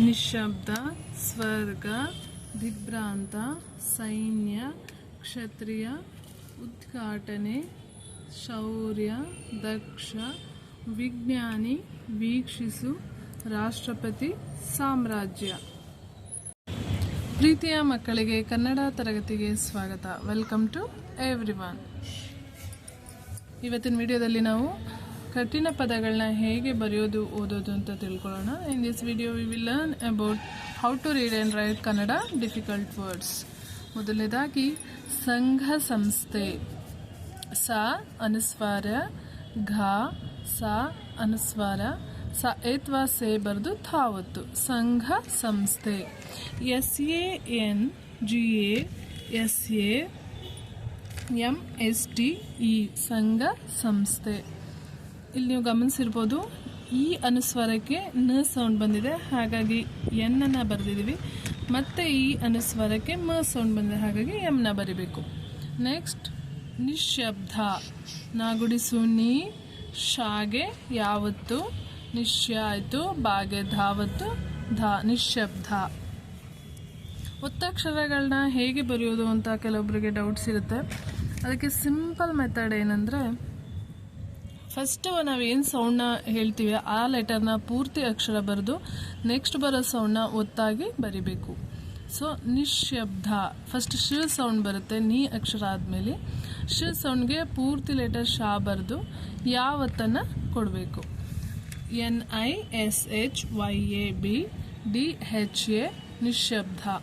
ನಿಶಬ್ದ ಸ್ವರ್ಗ, ದಿಗ್ಭ್ರಾಂತ, ಸೈನ್ಯ, ಕ್ಷತ್ರಿಯ, ಉದ್ಘಾಟನೆ, ಶೌರ್ಯ, ದಕ್ಷ, ವಿಜ್ಞಾನಿ, ವೀಕ್ಷಿಸು, ರಾಷ್ಟ್ರಪತಿ, ಸಾಮ್ರಾಜ್ಯ. ಪ್ರೀತಿಯ ಮಕ್ಕಳಿಗೆ ಕನ್ನಡ ತರಗತಿಗೆ ಸ್ವಾಗತ. Welcome to everyone. ಇವತ್ತಿನ ವಿಡಿಯೋದಲ್ಲಿ ನಾವು ಕಠಿಣ ಪದಗಳನ್ನ ಹೇಗೆ ಬರೆಯೋದು, ಓದೋದು ಅಂತ ತಿಳ್ಕೊಳ್ಳೋಣ. In this video we will learn about how to read and write Kannada difficult words ಮೊದಲನೇದಾಗಿ, ಸಂಘ ಸಂಸ್ಥೆ. ಸ ಅನುಸ್ವಾರ, ಘ ಸ ಅನುಸ್ವಾರ. ಸ ಏತ್ವಾ ಸೇ ಬರೆದು ಥಾವತ್ತು ಸಂಘ ಸಂಸ್ಥೆ. S A N G A, S A M S T E. ಸಂಘ ಸಂಸ್ಥೆ. ಇಲ್ಲಿ ನೀವು ಗಮನಿಸಿರ್ಬೋದು, ಈ ಅನುಸ್ವಾರಕ್ಕೆ ನ ಸೌಂಡ್ ಬಂದಿದೆ. ಹಾಗಾಗಿ ಎನ್ ಅನ್ನ ಬರೆದಿದ್ದೀವಿ. ಮತ್ತೆ ಈ ಅನುಸ್ವಾರಕ್ಕೆ ಮ ಸೌಂಡ್ ಬಂದಿದೆ. ಹಾಗಾಗಿ ಎಮ್ನ ಬರಿಬೇಕು. ನೆಕ್ಸ್ಟ್ ನಿಶಬ್ದ ನಾಗುಡಿಸು ನೀ ಶಾಗೆ ಯಾವತ್ತು? ನಿಶ್ಯ ಆಯಿತು, ಬಾಗೆ ಧಾವತ್ತು, ಧಾ ನಿಶಬ್ದ ಒತ್ತಕ್ಷರಗಳನ್ನ ಹೇಗೆ ಬರೆಯೋದು ಅಂತ ಕೆಲವೊಬ್ಬರಿಗೆ ಡೌಟ್ಸ್ ಇರುತ್ತೆ. ಅದಕ್ಕೆ ಸಿಂಪಲ್ ಮೆಥಡ್ ಏನಂದರೆ ಫಸ್ಟು ಏನು ಸೌಂಡ್ನ ಹೇಳ್ತೀವಿ, ಆ ಲೆಟರ್ನ ಪೂರ್ತಿ ಅಕ್ಷರ ಬರೆದು ನೆಕ್ಸ್ಟ್ ಬರೋ ಸೌಂಡ್ನ ಒತ್ತಾಗಿ ಬರಿಬೇಕು. ಸೊ ನಿಶಬ್ದ ಫಸ್ಟ್ ಶ ಸೌಂಡ್ ಬರುತ್ತೆ, ನೀ ಅಕ್ಷರ ಆದಮೇಲೆ. ಶ ಸೌಂಡ್ಗೆ ಪೂರ್ತಿ ಲೆಟರ್ ಶಾ ಬರೆದು, ಯಾವತ್ತನ್ನು ಕೊಡಬೇಕು? N I S H Y A B D H A ನಿಶಬ್ದ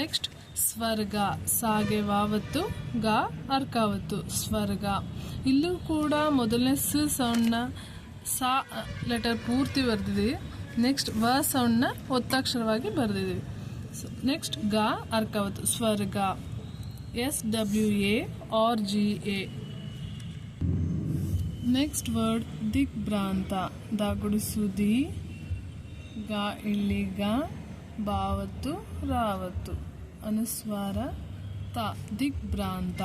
next ಸ್ವರ್ಗ ಸಾಗೆ ವಾವತ್ತು ಗ ಅರ್ಕಾವತ್ತು ಸ್ವರ್ಗ. ಇಲ್ಲೂ ಕೂಡ ಮೊದಲನೇ ಸ ಸೌಂಡ್ನ ಸಾ ಲೆಟರ್ ಪೂರ್ತಿ ಬರೆದಿದ್ದೀವಿ ನೆಕ್ಸ್ಟ್ ವ ಸೌಂಡ್ನ ಒತ್ತಕ್ಷರವಾಗಿ ಬರೆದಿದ್ದೀವಿ ನೆಕ್ಸ್ಟ್ ಗ ಅರ್ಕಾವತ್ತು ಸ್ವರ್ಗ. S W A R G A. Next word ದಿಗ್ಭ್ರಾಂತ. ದ ಗುಡಿಸು ದಿ ಗ ಇಲ್ಲಿ ಗ ಬಾವತ್ತು ರಾವತ್ತು. ಅನುಸ್ವಾರ ತ ದಿಗ್ಭ್ರಾಂತ.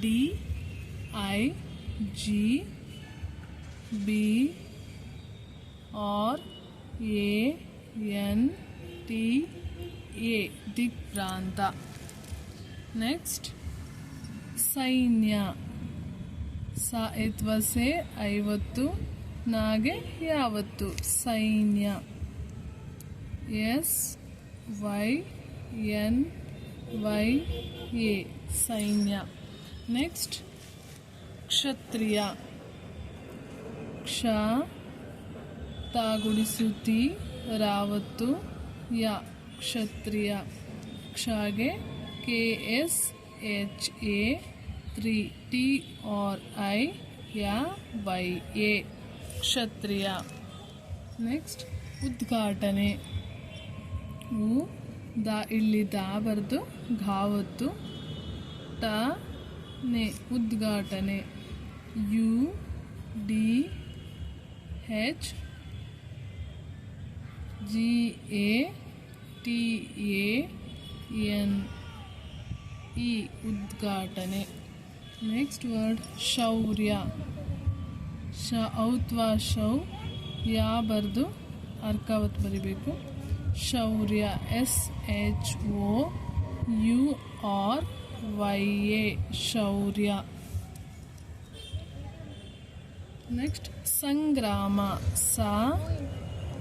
D I G B R A N T A ದಿಗ್ಭ್ರಾಂತ. Next, ಸೈನ್ಯ. ಸ ಎತ್ವಸೆ ಐವತ್ತು, ನಾಗೆ ಯಾವತ್ತು? ಸೈನ್ಯ. S Y N Y A ಸೈನ್ಯ ನೆಕ್ಸ್ಟ್ ಕ್ಷತ್ರಿಯ ಕ್ಷ ತಾಗುಡಿಸುತಿ ರಾವತ್ತು ಯ ಕ್ಷತ್ರಿಯ ಕ್ಷಗೆ K S H A three T R I ಯ ವೈ ಎ ಕ್ಷತ್ರಿಯ ನೆಕ್ಸ್ಟ್ ಉದ್ಘಾಟನೆ ದ ಇಲ್ಲಿ ದಾ ಬರೆದು ಘಾವತ್ತು ಟ ನೆ ಉದ್ಘಾಟನೆ, U, D, H, G, A, T, A, N, E ಉದ್ಘಾಟನೆ. ನೆಕ್ಸ್ಟ್ ವರ್ಡ್, ಶೌರ್ಯ. ಶ, ಔತ್ವಾ, ಶೌ, ಯಾ ಬರೆದು ಅರ್ಕಾವತ್ ಬರಿಬೇಕು. ಶೌರ್ಯ S H O U R Y A ಶೌರ್ಯ. ನೆಕ್ಸ್ಟ್ ಸಂಗ್ರಾಮ, ಸ,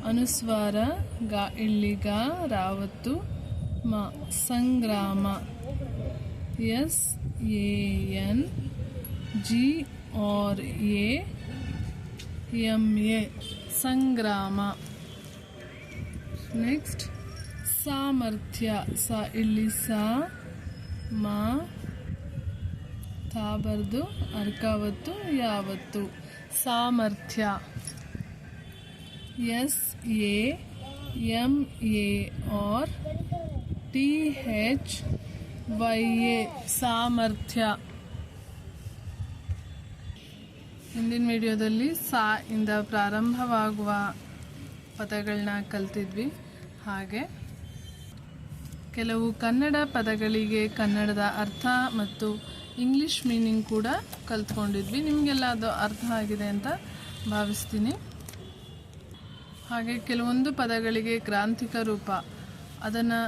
ಅನುಸ್ವಾರ, ಗ, ಇಲ್ಲಿಗ, ರಾವತ್ತು, ಮ, ಸಂಗ್ರಾಮ. S A N G R A M A Sangram. Next ಸಾಮರ್ಥ್ಯ ಸ ಇಲ್ಲಿ ಸ ಮ ಬರ್ದು ಅರ್ಕಾವತ್ತು ಯಾವತ್ತು ಸಾಮರ್ಥ್ಯ S A M A R T H Y A ಸಾಮರ್ಥ್ಯ ಹಿಂದಿನ ವಿಡಿಯೋದಲ್ಲಿ ಸಾ ಇಂದ ಪ್ರಾರಂಭವಾಗುವ ಪದಗಳನ್ನ ಕಲ್ತಿದ್ವಿ. ಹಾಗೆ ಕೆಲವು ಕನ್ನಡ ಪದಗಳಿಗೆ ಕನ್ನಡದ ಅರ್ಥ ಮತ್ತು ಇಂಗ್ಲಿಷ್ ಮೀನಿಂಗ್ ಕೂಡ ಕಲ್ತ್ಕೊಂಡಿದ್ವಿ. ನಿಮಗೆಲ್ಲ ಅದು ಅರ್ಥ ಆಗಿದೆ ಅಂತ ಭಾವಿಸ್ತೀನಿ. ಹಾಗೆ ಕೆಲವೊಂದು ಪದಗಳಿಗೆ ಕ್ರಾಂತಿಕ ರೂಪ, ಅದನ್ನು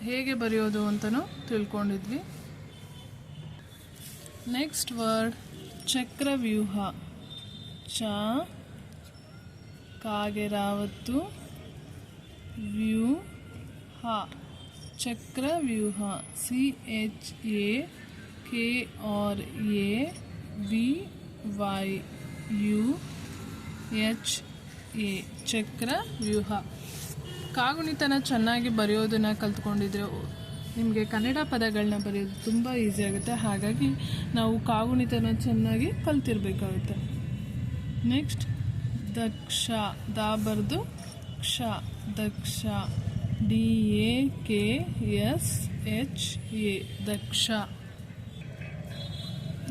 ಹೇಗೆ ಬರೆಯೋದು ಅಂತಲೂ ತಿಳ್ಕೊಂಡಿದ್ವಿ. ನೆಕ್ಸ್ಟ್ ವರ್ಡ್ ಚಕ್ರವ್ಯೂಹ. ಚ ಕಾಗೆ ರಾವತ್ತು ವ್ಯೂ ಹ, ಚಕ್ರವ್ಯೂಹ C H A K R A V Y U H A ಚಕ್ರ ವ್ಯೂಹ ಕಾಗುಣಿತನ ಚೆನ್ನಾಗಿ ಬರೆಯೋದನ್ನು ಕಲ್ತ್ಕೊಂಡಿದ್ರೆ ನಿಮಗೆ ಕನ್ನಡ ಪದಗಳನ್ನ ಬರೆಯೋದು ತುಂಬ ಈಸಿ ಆಗುತ್ತೆ. ಹಾಗಾಗಿ ನಾವು ಕಾಗುಣಿತನ ಚೆನ್ನಾಗಿ ಕಲ್ತಿರ್ಬೇಕಾಗುತ್ತೆ. ನೆಕ್ಸ್ಟ್ ದಕ್ಷ ದಾ ಬರೆದು ಕ್ಷ ದಕ್ಷ D A K S H A ದಕ್ಷ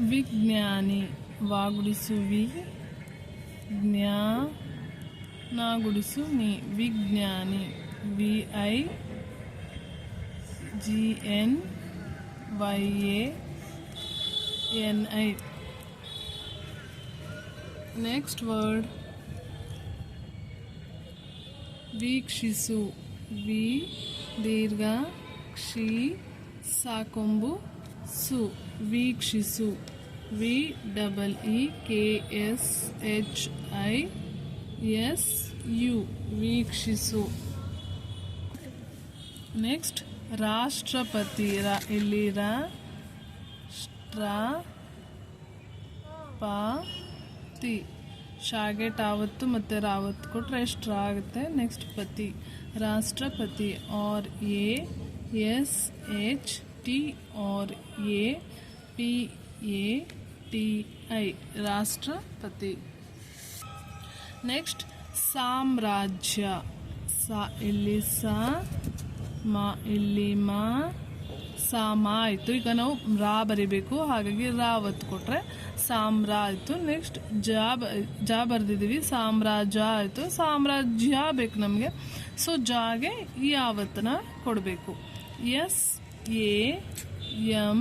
ವಿಜ್ಞಾನಿ ವಾಗುಡಿಸು ವಿ ಜ್ಞಾ ನಾಗುಡಿಸು ನಿ ವಿಜ್ಞಾನಿ ವಿ ವೀಕ್ಷಿಸು. ವಿ, ದೀರ್ಘ, ಕ್ಷಿ, ಸಾಕೊಂಬು, ಸು. ವೀಕ್ಷಿಸು. V, double E, K, S, H, I, S, U. ವೀಕ್ಷಿಸು. Next, ರಾಷ್ಟ್ರಪತಿ ರ ಇಲ್ಲಿ ರಾಷ್ಟ್ರ ಪ ತಿ ಶಾಗೆ ಟಾವತ್ತು ಮತ್ತು ರಾವತ್ ಕೊಟ್ಟರೆ ಎಷ್ಟು ಆಗುತ್ತೆ? ನೆಕ್ಸ್ಟ್ ಪತಿ. ರಾಷ್ಟ್ರಪತಿ. R A S H T R A P A T I ರಾಷ್ಟ್ರಪತಿ. ನೆಕ್ಸ್ಟ್ ಸಾಮ್ರಾಜ್ಯ. ಸಾ, ಇಲ್ಲಿ ಸಾ, ಮಾ, ಇಲ್ಲಿ ಮಾ ಸಾಮ ಆಯಿತು. ಈಗ ನಾವು ರಾ ಬರಿಬೇಕು. ಹಾಗಾಗಿ ರಾ ಒತ್ತು ಕೊಟ್ಟರೆ ಸಾಮ್ರಾ ಆಯಿತು. ನೆಕ್ಸ್ಟ್ ಜಾ ಜ ಬರೆದಿದ್ದೀವಿ. ಸಾಮ್ರಾಜ್ಯ ಆಯಿತು. ಸಾಮ್ರಾಜ್ಯ ಬೇಕು ನಮಗೆ. ಸೊ ಜಾಗೆ ಯಾವತ್ತನ ಕೊಡಬೇಕು? S A M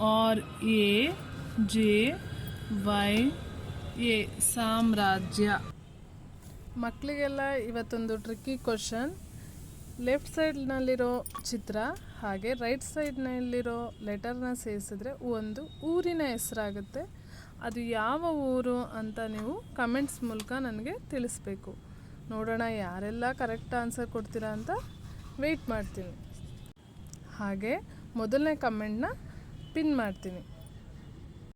R A J Y A ಸಾಮ್ರಾಜ್ಯ. ಮಕ್ಕಳಿಗೆಲ್ಲ ಇವತ್ತೊಂದು ಟ್ರಿಕ್ಕಿ ಕ್ವಶನ್ ಲೆಫ್ಟ್ ಸೈಡ್ನಲ್ಲಿರೋ ಚಿತ್ರ ಹಾಗೆ ರೈಟ್ ಸೈಡ್ನಲ್ಲಿರೋ ಲೆಟರ್ನ ಸೇರಿಸಿದ್ರೆ ಒಂದು ಊರಿನ ಹೆಸರಾಗುತ್ತೆ. ಅದು ಯಾವ ಊರು ಅಂತ ನೀವು ಕಮೆಂಟ್ಸ್ ಮೂಲಕ ನನಗೆ ತಿಳಿಸ್ಬೇಕು. ನೋಡೋಣ ಯಾರೆಲ್ಲ ಕರೆಕ್ಟ್ ಆನ್ಸರ್ ಕೊಡ್ತೀರಾ ಅಂತ ವೆಯ್ಟ್ ಮಾಡ್ತೀನಿ. ಹಾಗೆ ಮೊದಲನೇ ಕಮೆಂಟ್ನ ಪಿನ್ ಮಾಡ್ತೀನಿ.